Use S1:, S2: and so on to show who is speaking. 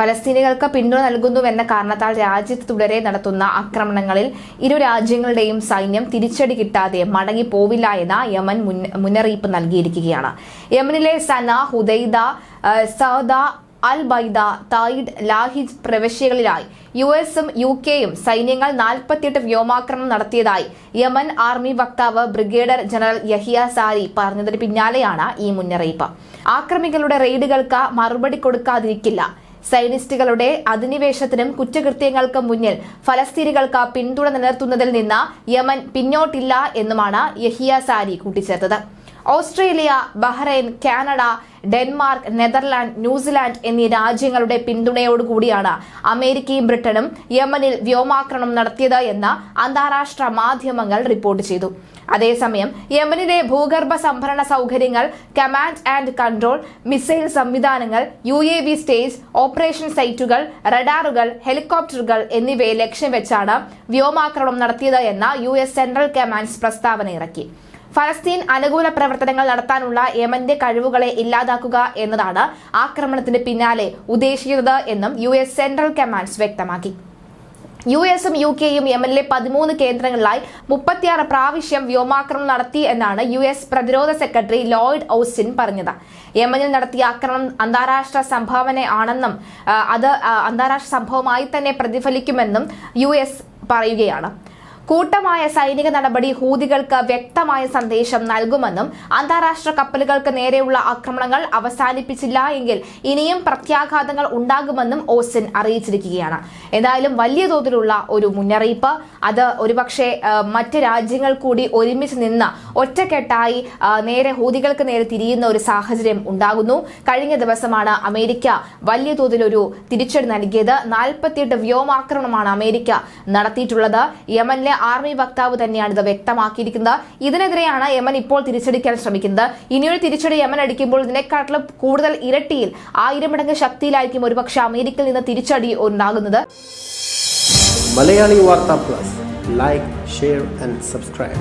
S1: ഫലസ്തീനികൾക്ക് പിന്തുണ നൽകുന്നുവെന്ന കാരണത്താൽ രാജ്യത്ത് തുടരെ നടത്തുന്ന ആക്രമണങ്ങളിൽ ഇരു രാജ്യങ്ങളുടെയും സൈന്യം തിരിച്ചടി കിട്ടാതെ മടങ്ങിപ്പോവില്ല എന്ന യമൻ മുന്ന- മുന്നറിയിപ്പ് നൽകിയിരിക്കുകയാണ്. യമനിലെ Sanaa Hodeidah Saada al Bayda Taiz Lahij പ്രവിശ്യകളിലായി U എസും യു കെയും സൈന്യങ്ങൾ നാൽപ്പത്തിയെട്ട് വ്യോമാക്രമണം നടത്തിയതായി യമൻ ആർമി വക്താവ് ബ്രിഗേഡർ ജനറൽ യഹിയ സാരി പറഞ്ഞതിന് പിന്നാലെയാണ് ഈ മുന്നറിയിപ്പ്. ആക്രമികളുടെ റെയ്ഡുകൾക്ക് മറുപടി കൊടുക്കാതിരിക്കില്ല. സൈനിസ്റ്റുകളുടെ അധിനിവേശത്തിനും കുറ്റകൃത്യങ്ങൾക്കും മുന്നിൽ ഫലസ്തീനികൾക്ക് പിന്തുണ നിലനിർത്തുന്നതിൽ നിന്ന് യമൻ പിന്നോട്ടില്ല എന്നുമാണ് Yahya sari കൂട്ടിച്ചേർത്തത്. Australia Bahrain Canada Denmark Netherland New Zealand എന്നീ രാജ്യങ്ങളുടെ പിന്തുണയോടുകൂടിയാണ് അമേരിക്കയും ബ്രിട്ടനും യമനിൽ വ്യോമാക്രമണം നടത്തിയത് എന്ന് അന്താരാഷ്ട്ര മാധ്യമങ്ങൾ റിപ്പോർട്ട് ചെയ്തു. അതേസമയം യമനിലെ ഭൂഗർഭ സംഭരണ സൗകര്യങ്ങൾ കമാൻഡ് ആൻഡ് കൺട്രോൾ മിസൈൽ സംവിധാനങ്ങൾ U A V stage operation സൈറ്റുകൾ റഡാറുകൾ ഹെലികോപ്റ്ററുകൾ എന്നിവയെ ലക്ഷ്യം വെച്ചാണ് വ്യോമാക്രമണം നടത്തിയത് എന്ന യു എസ് സെൻട്രൽ കമാൻഡ്സ് പ്രസ്താവന ഇറക്കി. ഫലസ്തീൻ അനുകൂല പ്രവർത്തനങ്ങൾ നടത്താനുള്ള യമന്റെ കഴിവുകളെ ഇല്ലാതാക്കുക എന്നതാണ് ആക്രമണത്തിന് പിന്നാലെ ഉദ്ദേശിക്കുന്നത് എന്നും യു എസ് സെൻട്രൽ കമാൻഡ്സ് വ്യക്തമാക്കി. യു എസും യു കെയും യമനിലെ പതിമൂന്ന് കേന്ദ്രങ്ങളിലായി മുപ്പത്തിയാറ് പ്രാവശ്യം വ്യോമാക്രമണം നടത്തി എന്നാണ് യു എസ് പ്രതിരോധ സെക്രട്ടറി ലോയിഡ് ഔസിൻ പറഞ്ഞത്. യമനിൽ നടത്തിയ ആക്രമണം അന്താരാഷ്ട്ര സംഭാവന ആണെന്നും അത് അന്താരാഷ്ട്ര സംഭവമായി തന്നെ പ്രതിഫലിക്കുമെന്നും യു പറയുകയാണ്. കൂട്ടമായ സൈനിക നടപടി ഹൂതികൾക്ക് വ്യക്തമായ സന്ദേശം നൽകുമെന്നും അന്താരാഷ്ട്ര കപ്പലുകൾക്ക് നേരെയുള്ള ആക്രമണങ്ങൾ അവസാനിപ്പിച്ചില്ല എങ്കിൽ ഇനിയും പ്രത്യാഘാതങ്ങൾ ഉണ്ടാകുമെന്നും ഓസിൻ അറിയിച്ചിരിക്കുകയാണ്. എന്തായാലും വലിയ തോതിലുള്ള ഒരു മുന്നറിയിപ്പ്. അത് ഒരുപക്ഷെ മറ്റ് രാജ്യങ്ങൾ കൂടി ഒരുമിച്ച് നിന്ന് ഒറ്റക്കെട്ടായി നേരെ ഹൂതികൾക്ക് നേരെ തിരിയുന്ന ഒരു സാഹചര്യം ഉണ്ടാകുന്നു. കഴിഞ്ഞ ദിവസമാണ് അമേരിക്ക വലിയ തോതിൽ ഒരു തിരിച്ചടി നൽകിയത്. നാൽപ്പത്തിയെട്ട് വ്യോമാക്രമണമാണ് അമേരിക്ക നടത്തിയിട്ടുള്ളത്. യമനിലെ ആർമി വക്താവ് തന്നെയാണ് ഇത് വ്യക്തമാക്കിയിരിക്കുന്നത്. ഇതിനെതിരെയാണ് യമൻ ഇപ്പോൾ തിരിച്ചടിക്കാൻ ശ്രമിക്കുന്നത്. ഇനിയൊരു തിരിച്ചടി യമൻ അടിക്കുമ്പോൾ ഇതിനെക്കാട്ടിലും കൂടുതൽ ഇരട്ടിയിൽ ആയിരം മടങ്ങ് ശക്തിയിലായിരിക്കും ഒരുപക്ഷെ അമേരിക്കയിൽ നിന്ന് തിരിച്ചടി ഉണ്ടാകുന്നത്.
S2: Malayali Vartha plus. Like share and subscribe